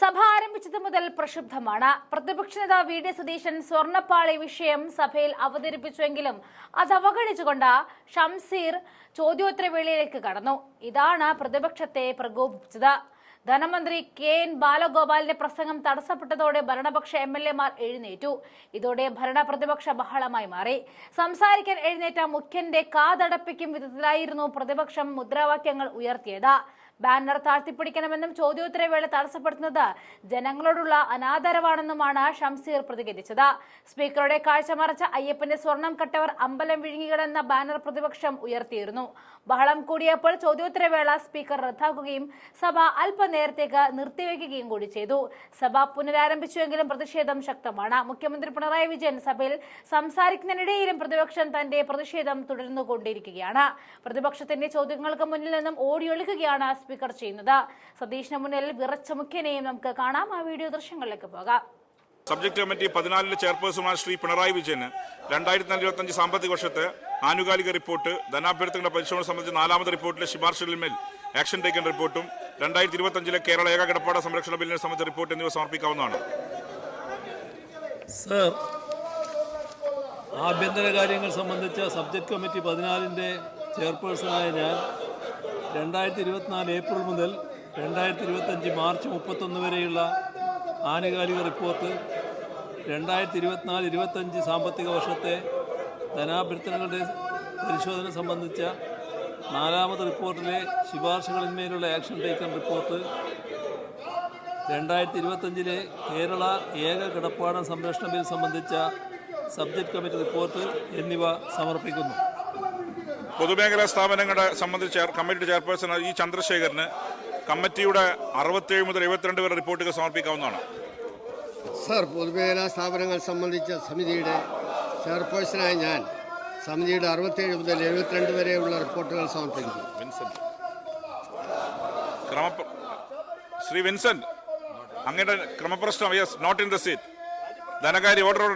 സഭ ആരംഭിച്ചത് മുതൽ പ്രക്ഷുബ്ധമാണ്. പ്രതിപക്ഷ നേതാവ് വി. ഡി. സതീശൻ സ്വർണപ്പാളി വിഷയം സഭയിൽ അവതരിപ്പിച്ചുവെങ്കിലും അത് അവഗണിച്ചുകൊണ്ട് ഷംസീർ ചോദ്യോത്തരവേളയിലേക്ക് കടന്നു. ഇതാണ് പ്രതിപക്ഷത്തെ പ്രകോപിപ്പിച്ചത്. ധനമന്ത്രി കെ. എൻ. ബാലഗോപാലിന്റെ പ്രസംഗം തടസ്സപ്പെട്ടതോടെ ഭരണപക്ഷ എം. എൽ. എമാർ എഴുന്നേറ്റു. ഇതോടെ ഭരണ പ്രതിപക്ഷ ബഹളമായി മാറി. സംസാരിക്കാൻ എഴുന്നേറ്റ മുഖ്യന്റെ കാതടപ്പിക്കും വിധത്തിലായിരുന്നു പ്രതിപക്ഷം മുദ്രാവാക്യങ്ങൾ ഉയർത്തിയത്. ബാനർ താഴ്ത്തിപ്പിടിക്കണമെന്നും ചോദ്യോത്തരവേള തടസ്സപ്പെടുത്തുന്നത് ജനങ്ങളോടുള്ള അനാദരവാണെന്നുമാണ് ഷംസീർ പ്രതികരിച്ചത്. സ്പീക്കറുടെ കാഴ്ച മറച്ച അയ്യപ്പന്റെ സ്വർണം കട്ടവർ അമ്പലം വിഴുങ്ങികളെന്ന ബാനർ പ്രതിപക്ഷം ഉയർത്തിയിരുന്നു. ബഹളം കൂടിയപ്പോൾ ചോദ്യോത്തരവേള സ്പീക്കർ റദ്ദാക്കുകയും സഭ അല്പനേരത്തേക്ക് നിർത്തിവെക്കുകയും കൂടി ചെയ്തു. സഭ പുനരാരംഭിച്ചുവെങ്കിലും പ്രതിഷേധം ശക്തമാണ്. മുഖ്യമന്ത്രി പിണറായി വിജയൻ സഭയിൽ സംസാരിക്കുന്നതിനിടയിലും പ്രതിപക്ഷം തന്റെ പ്രതിഷേധം തുടർന്നുകൊണ്ടിരിക്കുകയാണ്. പ്രതിപക്ഷത്തിന്റെ ചോദ്യങ്ങൾക്ക് മുന്നിൽ നിന്നും ഓടിയൊളിക്കുകയാണ് സ്പീക്കർ ചെയ്യുന്നത്. സതീഷിന് മുന്നിൽ വിറച്ച മുഖ്യനെയും നമുക്ക് കാണാം. ആ വീഡിയോ ദൃശ്യങ്ങളിലേക്ക് പോകാം. സബ്ജക്ട് കമ്മിറ്റി പതിനാലിലെ ചെയർപേഴ്സണുമായ ശ്രീ പിണറായി വിജയന് രണ്ടായിരത്തി ഇരുപത്തി അഞ്ച് സാമ്പത്തിക വർഷത്തെ ആനുകാലിക റിപ്പോർട്ട് ധനാഭ്യർത്ഥനയുടെ പരിശോധന സംബന്ധിച്ച് നാലാമത് റിപ്പോർട്ടിലെ ശുപാർശകളിന്മേൽ ആക്ഷൻ ടേക്കൻ റിപ്പോർട്ടും രണ്ടായിരത്തി ഇരുപത്തഞ്ചിലെ കേരള ഏക കിടപ്പാട സംരക്ഷണ ബില്ലിനെ സംബന്ധിച്ച റിപ്പോർട്ട് എന്നിവ സമർപ്പിക്കാവുന്നതാണ്. സർ ആഭ്യന്തര കാര്യങ്ങൾ സംബന്ധിച്ച സബ്ജക്ട് കമ്മിറ്റി പതിനാലിന്റെ ചെയർപേഴ്സണായ ഞാൻ രണ്ടായിരത്തി ഇരുപത്തിനാല് ഏപ്രിൽ മുതൽ രണ്ടായിരത്തി ഇരുപത്തഞ്ച് മാർച്ച് മുപ്പത്തൊന്ന് വരെയുള്ള ആനുകാലിക റിപ്പോർട്ട്. രണ്ടായിരത്തി ഇരുപത്തിനാല് ഇരുപത്തഞ്ച് സാമ്പത്തിക വർഷത്തെ ധനാഭ്യർത്ഥനകളുടെ പരിശോധന സംബന്ധിച്ച നാലാമത് റിപ്പോർട്ടിലെ ശുപാർശകളിന്മേലുള്ള ആക്ഷൻ ടേക്കൺ റിപ്പോർട്ട്. രണ്ടായിരത്തി ഇരുപത്തഞ്ചിലെ കേരള ഏക കിടപ്പാടം സംരക്ഷണ ബിൽ സംബന്ധിച്ച സബ്ജക്ട് കമ്മിറ്റി റിപ്പോർട്ട് എന്നിവ സമർപ്പിക്കുന്നു. പൊതുമേഖലാ സ്ഥാപനങ്ങളെ സംബന്ധിച്ച് കമ്മിറ്റി ചെയർപേഴ്സൺ ഇ ചന്ദ്രശേഖരന് കമ്മിറ്റിയുടെ അറുപത്തേഴ് മുതൽ എഴുപത്തിരണ്ട് വരെ റിപ്പോർട്ടുകൾ സമർപ്പിക്കാവുന്നതാണ്. സർ പൊതുമേഖലാ സ്ഥാപനങ്ങൾ സംബന്ധിച്ച സമിതിയുടെ ചെയർപേഴ്സണായ ഞാൻ സമിതിയുടെ അറുപത്തേഴ് മുതൽ എഴുപത്തിരണ്ട് വരെയുള്ള റിപ്പോർട്ടുകൾ സമർപ്പിക്കുന്നു. വിൻസെന്റ്. ക്രമ ശ്രീ വിൻസെന്റ് അങ്ങയുടെ ക്രമപ്രശ്നം yes not in the seat ധനകാര്യ ഓർഡർ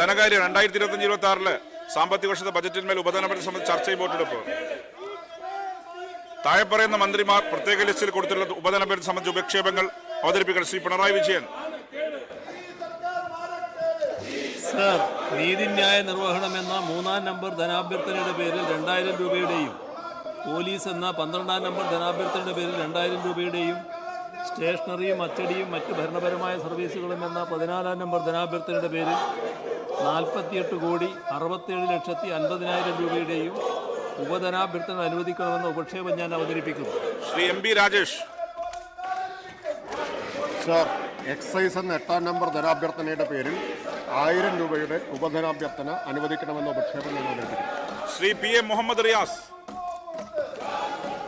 ധനകാര്യ രണ്ടായിരത്തി ഇരുപത്തി അഞ്ച് ഇരുപത്തി ആറിൽ സാമ്പത്തിക വർഷത്തെ ബജറ്റിന്മേൽ ഉപധനപരി സംബന്ധിച്ച് ചർച്ചയും വോട്ടെടുപ്പ്. താഴെ പറയുന്ന മന്ത്രിമാർ പ്രത്യേക ലിസ്റ്റിൽ കൊടുത്തിട്ടുള്ള ഉപധനപരി സംബന്ധിച്ച് ഉപക്ഷേപങ്ങൾ അവതരിപ്പിക്കണം. ശ്രീ പിണറായി വിജയൻ. നീതിന്യായ നിർവഹണം എന്ന മൂന്നാം നമ്പർ ധനാഭ്യർത്ഥനയുടെ പേരിൽ രണ്ടായിരം രൂപയുടെയും പോലീസ് എന്ന പന്ത്രണ്ടാം നമ്പർ ധനാഭ്യർത്ഥനയുടെ പേരിൽ രണ്ടായിരം രൂപയുടെയും സ്റ്റേഷനറിയും അച്ചടിയും മറ്റ് ഭരണപരമായ സർവീസുകളും എന്ന പതിനാലാം നമ്പർ ധനാഭ്യർത്ഥനയുടെ പേരിൽ നാൽപ്പത്തിയെട്ട് കോടി അറുപത്തേഴ് ലക്ഷത്തി അൻപതിനായിരം രൂപയുടെയും ഉപധനാഭ്യർത്ഥന അനുവദിക്കണമെന്ന ഉപക്ഷേപം ഞാൻ അവതരിപ്പിക്കുന്നു. Shri M B Rajesh. Sir excise എന്ന എട്ടാം നമ്പർ ധനാഭ്യർത്ഥനയുടെ പേരിൽ ആയിരം രൂപയുടെ ഉപധനാഭ്യർത്ഥന അനുവദിക്കണമെന്ന ഉപക്ഷേപം ഞാൻ അവതരിപ്പിക്കുന്നു. Shri P A Muhammad Riyas.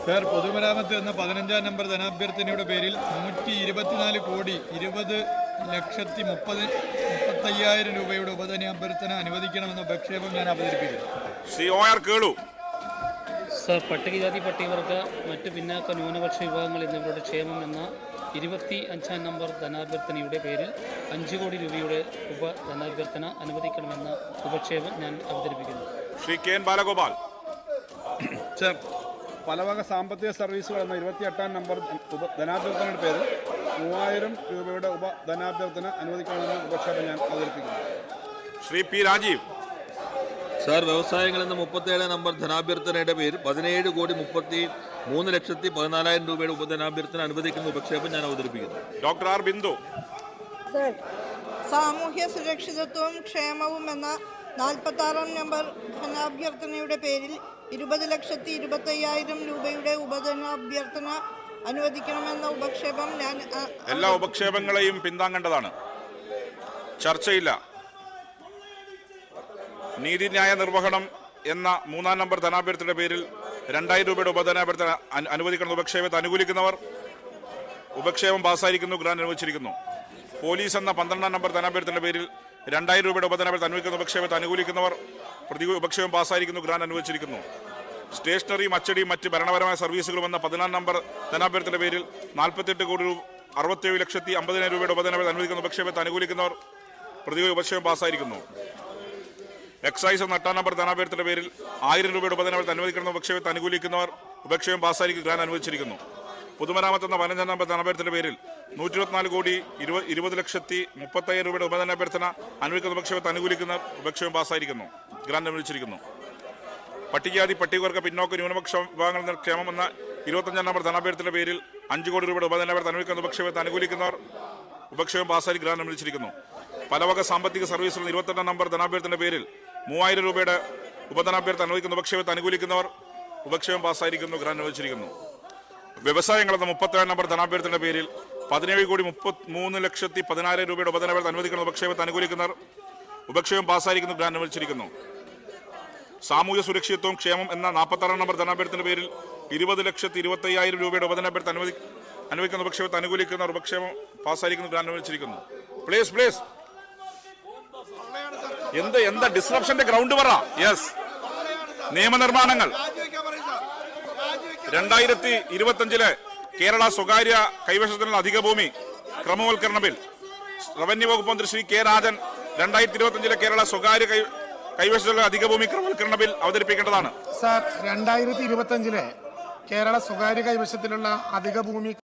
Sir പൊതുമരാമത്ത് എന്ന പതിനഞ്ചാം നമ്പർ ധനാഭ്യർത്ഥനയുടെ പേരിൽ നൂറ്റി ഇരുപത്തിനാല് കോടി ഇരുപത് ലക്ഷത്തി മുപ്പത് മുപ്പത്തയ്യായിരം രൂപയുടെ ഉപധനാഭ്യർത്ഥന അനുവദിക്കണമെന്ന പ്രക്ഷേപം ഞാൻ അവതരിപ്പിക്കുന്നു. Shri O R Kelu. Sir പട്ടികജാതി പട്ടികവർഗ മറ്റ് പിന്നാക്ക ന്യൂനപക്ഷ വിഭാഗങ്ങൾ എന്നിവരുടെ ക്ഷേമം എന്ന ഇരുപത്തി അഞ്ചാം നമ്പർ ധനാഭ്യർത്ഥനയുടെ പേരിൽ അഞ്ച് കോടി രൂപയുടെ ഉപ ധനാഭ്യർത്ഥന അനുവദിക്കണമെന്ന ഉപക്ഷേപം ഞാൻ അവതരിപ്പിക്കുന്നു. Shri K N Balagopal. Sir പലവക സാമ്പത്തിക സർവീസുകൾ എന്ന ഇരുപത്തിയെട്ടാം നമ്പർ ഉപ ധനാഭ്യർത്ഥനയുടെ പേരിൽ മൂവായിരം രൂപയുടെ ഉപ ധനാഭ്യർത്ഥന അനുവദിക്കണമെന്ന ഉപക്ഷേപം ഞാൻ അവതരിപ്പിക്കുന്നു. ശ്രീ പി രാജീവ്. സാർ വ്യവസായങ്ങൾ എന്ന മുപ്പത്തേഴ് നമ്പർ ധനാഭ്യർത്ഥനയുടെ പേര് പതിനേഴ് കോടി മുപ്പത്തി മൂന്ന് ലക്ഷത്തി പതിനാലായിരം രൂപയുടെ ഉപധനാഭ്യർത്ഥന അനുവദിക്കുന്ന ഉപക്ഷേപം ഞാൻ അവതരിപ്പിക്കുന്നു. Doctor R Bindu. സർ സാമൂഹ്യ സുരക്ഷിതത്വവും ക്ഷേമവും എന്ന നാൽപ്പത്താറാം നമ്പർ ധനാഭ്യർത്ഥനയുടെ പേരിൽ ഇരുപത് ലക്ഷത്തി ഇരുപത്തയ്യായിരം രൂപയുടെ ഉപധനാഭ്യർത്ഥന അനുവദിക്കണമെന്ന ഉപക്ഷേപം ഞാൻ എല്ലാ ഉപക്ഷേപങ്ങളെയും പിന്താങ്ങേണ്ടതാണ്. ചർച്ചയില്ല. നീതിന്യായ നിർവഹണം എന്ന മൂന്നാം നമ്പർ ധനാഭ്യർത്ഥനയുടെ പേരിൽ രണ്ടായിരം രൂപയുടെ ഉപധനാഭ്യർത്ഥന അനു- അനുവദിക്കുന്ന ഉപക്ഷേപത്തെ അനുകൂലിക്കുന്നവർ ഉപക്ഷേപം പാസ്സായിരിക്കുന്നു ഗ്രാൻഡ് അനുവദിച്ചിരിക്കുന്നു. പോലീസ് എന്ന പന്ത്രണ്ടാം നമ്പർ ധനാഭ്യർത്ഥനയുടെ പേരിൽ രണ്ടായിരം രൂപയുടെ ഉപധനാഭ്യർത്ഥന അനുവദിക്കുന്ന ഉപക്ഷേപത്തെ അനുകൂലിക്കുന്നവർ പ്രതികൂല ഉപക്ഷേപം പാസ്സായിരിക്കുന്നു ഗ്രാൻഡ് അനുവദിച്ചിരിക്കുന്നു. സ്റ്റേഷനറി അച്ചടിയും മറ്റ് ഭരണപരമായ സർവീസുകൾ എന്ന പതിനാറ് നമ്പർ ധനാഭ്യർത്ഥനയുടെ പേരിൽ നാൽപ്പത്തെട്ട് കോടി രൂപ അറുപത്തേഴ് ലക്ഷത്തി അമ്പതിനായിരം രൂപയുടെ ഉപധനാഭ്യർത്ഥന അനുവദിക്കുന്ന ഉപക്ഷേപത്തെ അനുകൂലിക്കുന്നവർ പ്രതികൂല ഉപക്ഷേപം പാസ്സായിരിക്കുന്നു. എക്സൈസ് എന്ന എട്ടാം നമ്പർ ധനാഭ്യർത്ഥനയുടെ പേരിൽ ആയിരം രൂപയുടെ ഉപധനാഭ്യർത്ഥന അനുവദിക്കുന്ന ഉപക്ഷേപത്തെ അനുകൂലിക്കുന്നവർ ഉപക്ഷേപം പാസ്സായിരിക്കും ഗ്രാൻഡ് അനുവദിച്ചിരിക്കുന്നു. പൊതുമരാമത്ത് എന്ന പതിനഞ്ചാം ധനാഭ്യർത്ഥനയുടെ പേരിൽ നൂറ്റി ഇരുപത്തിനാല് കോടി ഇരുപത് ഇരുപത് ലക്ഷത്തി മുപ്പത്തയ്യായിരം രൂപയുടെ ഉപധനാഭ്യർത്ഥന അനുവദിക്കുന്ന ഉപക്ഷേപത്തെ അനുകൂലിക്കുന്ന ഉപക്ഷേപം പാസ്സായിരിക്കുന്നു ഗ്രാന്റ് അനുവദിച്ചിരിക്കുന്നു പട്ടികജാതി പട്ടികവർഗ പിന്നോക്ക ന്യൂനപക്ഷ വിഭാഗങ്ങൾ ക്ഷേമം എന്ന ഇരുപത്തഞ്ചാം നമ്പർ ധനാഭ്യർത്ഥനയുടെ പേരിൽ അഞ്ച് കോടി രൂപയുടെ ഉപധനാഭ്യർത്ഥന അനുവദിക്കുന്ന ഉപക്ഷേപത്തെ അനുകൂലിക്കുന്നവർ ഉപക്ഷേപം പാസ്സായി ഗ്രാന്റ് അനുവദിച്ചിരിക്കുന്നു പലവക സാമ്പത്തിക സർവീസുകൾ ഇരുപത്തെട്ടാം നമ്പർ ധനാഭ്യർത്ഥനയുടെ പേരിൽ മൂവായിരം രൂപയുടെ ഉപധനാഭ്യർത്ഥന അനുവദിക്കുന്ന ഉപക്ഷേപത്തെ അനുകൂലിക്കുന്നവർ ഉപക്ഷേപം പാസ്സായിരിക്കുന്നു ഗ്രാന്റ് അനുവദിച്ചിരിക്കുന്നു വ്യവസായങ്ങൾ എന്ന മുപ്പത്തേഴ് നമ്പർ ധനാഭ്യർത്ഥനയുടെ പേരിൽ പതിനേഴ് കോടി മുപ്പത്തി മൂന്ന് ലക്ഷത്തി പതിനായിരം രൂപയുടെ ഉപധനാഭ്യർത്ഥന അനുവദിക്കുന്ന ഉപക്ഷേപത്തെ അനുകൂലിക്കുന്നവർ ഉപക്ഷേപം പാസ്സായിരിക്കുന്നു ഗ്രാന്റ് അനുവദിച്ചിരിക്കുന്നു. സാമൂഹ്യ സുരക്ഷിതത്വവും ക്ഷേമം എന്ന നാൽപ്പത്താറാം നമ്പർ ധനാഭ്യർത്ഥനയുടെ പേരിൽ ഇരുപത് ലക്ഷത്തി ഇരുപത്തി അയ്യായിരം രൂപയുടെ ഉപധനാഭ്യർത്ഥന അനുവദി അനുവദിക്കുന്ന ഉപക്ഷേപത്തെ അനുകൂലിക്കുന്ന ഉപക്ഷേപം പാസ്സായിരിക്കുന്നു ഗ്രാന്റ് അനുവദിച്ചിരിക്കുന്നു. പ്ലീസ് പ്ലീസ് എന്ത് എന്താ ഡിസ്റപ്ഷന്റെ ഗ്രൗണ്ട് പറ. യെസ് നിയമനിർമ്മാണങ്ങൾ. രണ്ടായിരത്തി ഇരുപത്തഞ്ചിലെ കേരള സ്വകാര്യ കൈവശത്തിനുള്ള അധിക ഭൂമി ക്രമവൽക്കരണ ബിൽ. റവന്യൂ വകുപ്പ് മന്ത്രി ശ്രീ കെ രാജൻ രണ്ടായിരത്തി ഇരുപത്തിയഞ്ചിലെ കേരള സ്വകാര്യ കൈ കൈവശത്തിലുള്ള അധിക ഭൂമി ക്രമവൽക്കരണ ബിൽ അവതരിപ്പിക്കേണ്ടതാണ്. സാർ രണ്ടായിരത്തി ഇരുപത്തഞ്ചിലെ കേരള സ്വകാര്യ കൈവശത്തിലുള്ള അധിക ഭൂമി